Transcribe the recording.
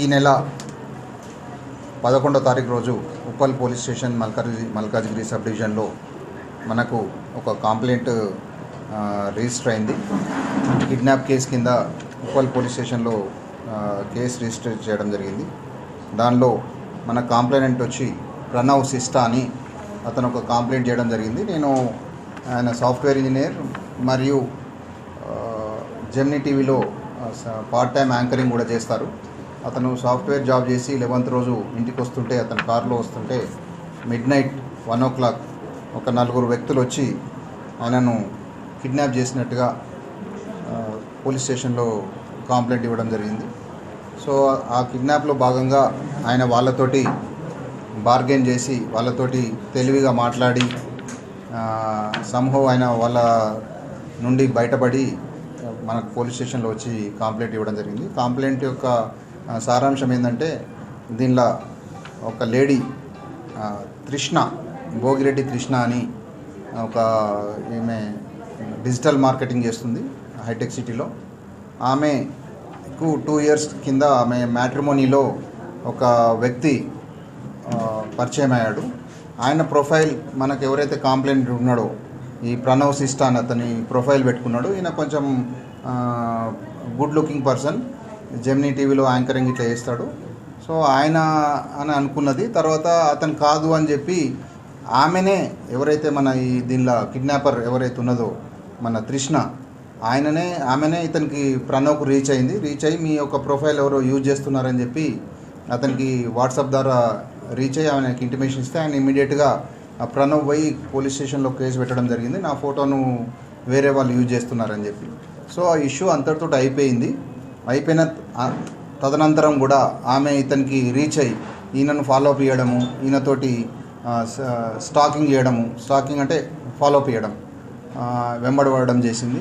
ఈ నెల పదకొండో తారీఖు రోజు Uppal police station Malkaj Malkajgiri sub డివిజన్లో మనకు ఒక కంప్లైంట్ రిజిస్టర్ అయింది. కిడ్నాప్ కేసు కింద ఉప్పల్ పోలీస్ స్టేషన్లో కేసు రిజిస్టర్ చేయడం జరిగింది. దానిలో మన కాంప్లైనెంట్ వచ్చి ప్రణవ్ సిస్టా అని అతను ఒక కంప్లైంట్ చేయడం జరిగింది. నేను ఆయన సాఫ్ట్వేర్ ఇంజనీర్ మరియు జెమినీ టీవీలో పార్ట్ టైం యాంకరింగ్ కూడా చేస్తారు. అతను సాఫ్ట్వేర్ జాబ్ చేసి లెవెంత్ రోజు ఇంటికి వస్తుంటే అతను కారులో వస్తుంటే midnight one o'clock ఒక నలుగురు వ్యక్తులు వచ్చి ఆయనను కిడ్నాప్ చేసినట్టుగా పోలీస్ స్టేషన్లో కంప్లైంట్ ఇవ్వడం జరిగింది. సో ఆ కిడ్నాప్లో భాగంగా ఆయన వాళ్ళతోటి బార్గెన్ చేసి వాళ్ళతోటి తెలివిగా మాట్లాడి సంహవ్ ఆయన వాళ్ళ నుండి బయటపడి మనకు పోలీస్ స్టేషన్లో వచ్చి కంప్లైంట్ ఇవ్వడం జరిగింది. కంప్లైంట్ యొక్క సారాంశం ఏంటంటే దీనిలో ఒక లేడీ తృష్ణ భోగిరెడ్డి తృష్ణ అని ఒక ఈమె డిజిటల్ మార్కెటింగ్ చేస్తుంది హైటెక్ సిటీలో. ఆమెకు టూ ఇయర్స్ కింద ఆమె మ్యాట్రిమోనీలో ఒక వ్యక్తి పరిచయం అయ్యాడు. ఆయన ప్రొఫైల్ మనకు ఎవరైతే కాంప్లైంట్ ఉన్నాడో ఈ ప్రణవ్ సిస్టాన్ అతని ప్రొఫైల్ పెట్టుకున్నాడు. ఈయన కొంచెం గుడ్ లుకింగ్ పర్సన్. జెమినీ టీవీలో యాంకరింగ్ ఇట్లా చేస్తాడు. సో ఆయన అని అనుకున్నది. తర్వాత అతను కాదు అని చెప్పి ఆమెనే ఎవరైతే మన ఈ దీనిలో కిడ్నాపర్ ఎవరైతే ఉన్నదో మన తృష్ణ ఆయననే ఆమెనే ఇతనికి ప్రణవ్కు రీచ్ అయింది. రీచ్ అయ్యి మీ యొక్క ప్రొఫైల్ ఎవరో యూజ్ చేస్తున్నారని చెప్పి అతనికి వాట్సాప్ ద్వారా రీచ్ అయ్యి ఆయనకి ఇంటిమేషన్ ఇస్తే ఆయన ఇమీడియట్గా ఆ ప్రణవ్ పోయి పోలీస్ స్టేషన్లో కేసు పెట్టడం జరిగింది. నా ఫోటోను వేరే వాళ్ళు యూజ్ చేస్తున్నారని చెప్పి. సో ఆ ఇష్యూ అంతటితో అయిపోయింది. అయిపోయిన తదనంతరం కూడా ఆమె ఇతనికి రీచ్ అయ్యి ఈయనను ఫాలోఅప్ చేయడము ఈయనతోటి స్టాకింగ్ చేయడము స్టాకింగ్ అంటే ఫాలోఅప్ చేయడం వెంబడబడడం చేసింది.